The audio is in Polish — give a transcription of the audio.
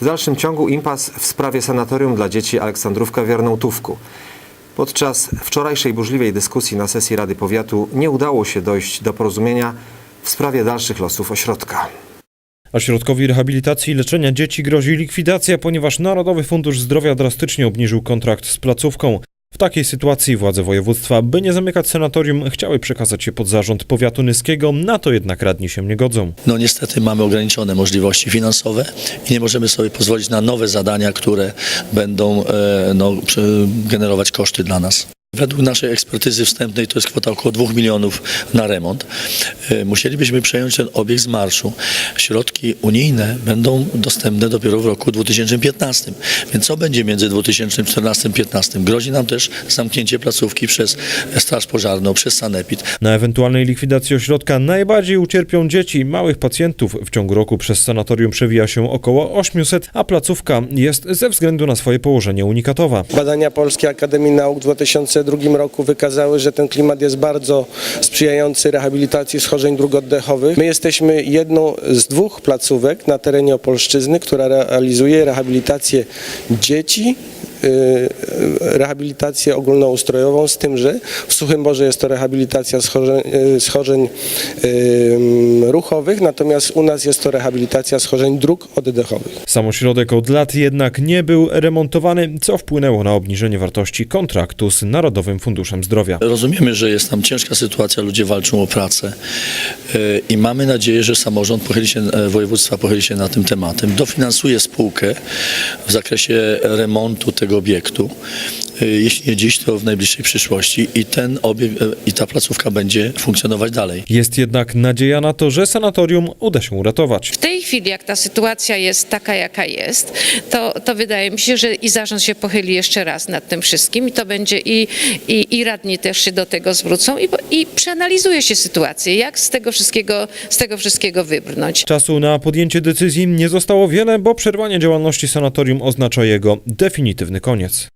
W dalszym ciągu impas w sprawie sanatorium dla dzieci Aleksandrówka w Jarnołtówku. Podczas wczorajszej burzliwej dyskusji na sesji Rady Powiatu nie udało się dojść do porozumienia w sprawie dalszych losów ośrodka. Ośrodkowi rehabilitacji i leczenia dzieci grozi likwidacja, ponieważ Narodowy Fundusz Zdrowia drastycznie obniżył kontrakt z placówką. W takiej sytuacji władze województwa, by nie zamykać sanatorium, chciały przekazać je pod zarząd powiatu nyskiego, na to jednak radni się nie godzą. No niestety mamy ograniczone możliwości finansowe i nie możemy sobie pozwolić na nowe zadania, które będą e, no, generować koszty dla nas. Według naszej ekspertyzy wstępnej to jest kwota około 2 milionów na remont. E, musielibyśmy przejąć ten obiekt z marszu. Środki unijne będą dostępne dopiero w roku 2015. Więc co będzie między 2014 a 2015? Grozi nam też zamknięcie placówki przez Straż Pożarną, przez Sanepid. Na ewentualnej likwidacji ośrodka najbardziej ucierpią dzieci i małych pacjentów. W ciągu roku przez sanatorium przewija się około 800, a placówka jest ze względu na swoje położenie unikatowa. Badania Polskiej Akademii Nauk 2000 2022 roku wykazały, że ten klimat jest bardzo sprzyjający rehabilitacji schorzeń dróg oddechowych. My jesteśmy jedną z dwóch placówek na terenie Opolszczyzny, która realizuje rehabilitację dzieci rehabilitację ogólnoustrojową, z tym, że w Suchym Borze jest to rehabilitacja schorzeń, y, schorzeń y, ruchowych, natomiast u nas jest to rehabilitacja schorzeń dróg oddechowych. Sam ośrodek od lat jednak nie był remontowany, co wpłynęło na obniżenie wartości kontraktu z Narodowym Funduszem Zdrowia. Rozumiemy, że jest tam ciężka sytuacja, ludzie walczą o pracę i mamy nadzieję, że samorząd pochyli się, e, województwa pochyli się nad tym tematem, dofinansuje spółkę w zakresie remontu tego obiektu, e, jeśli nie dziś, to w najbliższej przyszłości i ten obiekt i ta placówka będzie funkcjonować dalej. Jest jednak nadzieja na to, że sanatorium uda się uratować. W tej chwili, jak ta sytuacja jest taka, jaka jest, to, to wydaje mi się, że i zarząd się pochyli jeszcze raz nad tym wszystkim i to będzie i, i, i radni też się do tego zwrócą i, i przeanalizuje się sytuację, jak z tego wszystkiego, z tego wszystkiego wybrnąć. Czasu na podjęcie decyzji nie zostało wiele, bo przerwanie działalności sanatorium oznacza jego definitywny koniec.